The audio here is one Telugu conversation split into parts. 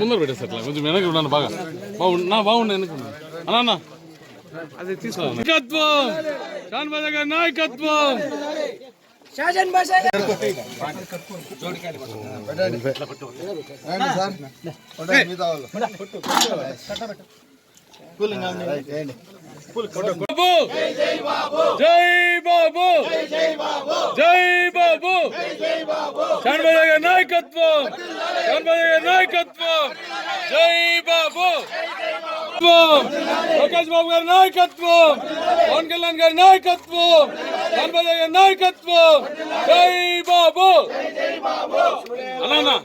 ముందర పెట్టేసి అట్లా కొంచెం వెనక్కి ఉన్నాను బాగా. బాగుండు నా బాగుండు వెనక్కి ఉన్నాను అన్నా అన్న. అది తీసుకో. నాయకత్వం. గారి నాయకత్వం. బాబు! జై బాబు! జై బాబు! గారి నాయకత్వం. గారి నాయకత్వం. జై బాబు. ప్రకాష్ బాబు గారి నాయకత్వం. పవన్ కళ్యాణ్ గారి నాయకత్వం. గారి నాయకత్వం. జై బాబు. అన్నా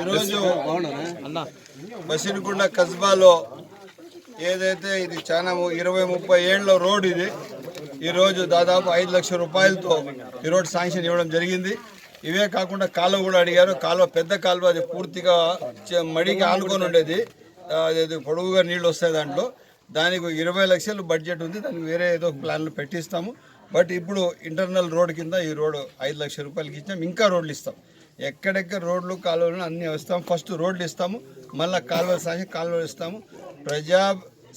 ఈరోజు బసిరిగుండ కస్బాలో ఏదైతే ఇది చాలా ఇరవై ముప్పై ఏళ్ళ రోడ్ ఇది ఈరోజు దాదాపు ఐదు లక్షల రూపాయలతో ఈ రోడ్ శాంక్షన్ ఇవ్వడం జరిగింది. ఇవే కాకుండా కాలువ కూడా అడిగారు. కాలువ పెద్ద కాలువ అది పూర్తిగా మడికి ఆనుకొని ఉండేది. అది పొడవుగా నీళ్ళు వస్తాయి దాంట్లో. దానికి ఇరవై లక్షలు బడ్జెట్ ఉంది. దానికి వేరే ఏదో ప్లాన్లు పెట్టిస్తాము. బట్ ఇప్పుడు ఇంటర్నల్ రోడ్ కింద ఈ రోడ్ ఐదు లక్షల రూపాయలకి ఇచ్చాము ఇంకా రోడ్లు ఇస్తాం. ఎక్కడెక్కడ రోడ్లు కాలువలు అన్నీ ఇస్తాము ఫస్ట్ రోడ్లు ఇస్తాము. మళ్ళీ కాలువలు సాగి కాలువలు ఇస్తాము. ప్రజా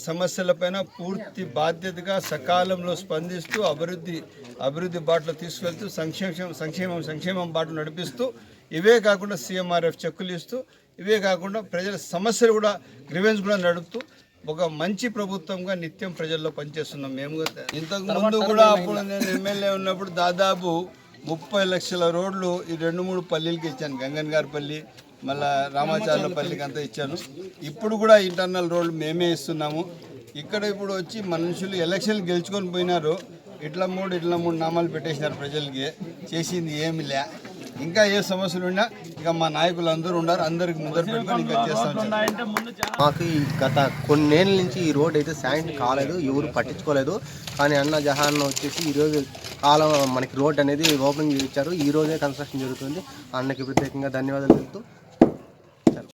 సమస్యలపైన పూర్తి బాధ్యతగా సకాలంలో స్పందిస్తూ అభివృద్ధి అభివృద్ధి బాటలో తీసుకెళ్తూ సంక్షేమం సంక్షేమం సంక్షేమం బాటలు నడిపిస్తూ ఇవే కాకుండా సీఎంఆర్ఎఫ్ చెక్కులు ఇస్తూ ఇవే కాకుండా ప్రజల సమస్యలు కూడా గ్రివెన్స్ కూడా నడుపుతూ ఒక మంచి ప్రభుత్వంగా నిత్యం ప్రజల్లో పనిచేస్తున్నాం మేము. ఇంతకు ముందు కూడా అప్పుడు నేను ఎమ్మెల్యే ఉన్నప్పుడు దాదాపు ముప్పై లక్షల రోడ్లు ఈ రెండు మూడు పల్లీలకి ఇచ్చాను గంగన్ గారిపల్లి మళ్ళా రామాచార్లపల్లికి అంతా ఇచ్చాను. ఇప్పుడు కూడా ఇంటర్నల్ రోడ్లు మేమే ఇస్తున్నాము. ఇక్కడ ఇప్పుడు వచ్చి మనుషులు ఎలక్షన్లు గెలుచుకొని పోయినారు. ఇట్లా మూడు ఇట్లా మూడు నామాలు పెట్టేసినారు ప్రజలకి. చేసింది ఏమి లే. ఇంకా ఏ సమస్యలు ఉన్నా ఇక మా నాయకులు అందరూ ఉన్నారు. అందరికి ముందర పెట్టుకొని ఇంకా చేస్తాం మాకు ఈ గత కొన్నేళ్ళ నుంచి ఈ రోడ్ అయితే శాంక్షన్ కాలేదు ఎవరు పట్టించుకోలేదు. కానీ అన్న జహాన్ వచ్చేసి ఈరోజు కాలం మనకి రోడ్ అనేది ఓపెన్ చేయించారు ఈ రోజే కన్స్ట్రక్షన్ జరుగుతుంది. అన్నకి ప్రత్యేకంగా ధన్యవాదాలు తెలుపుతూ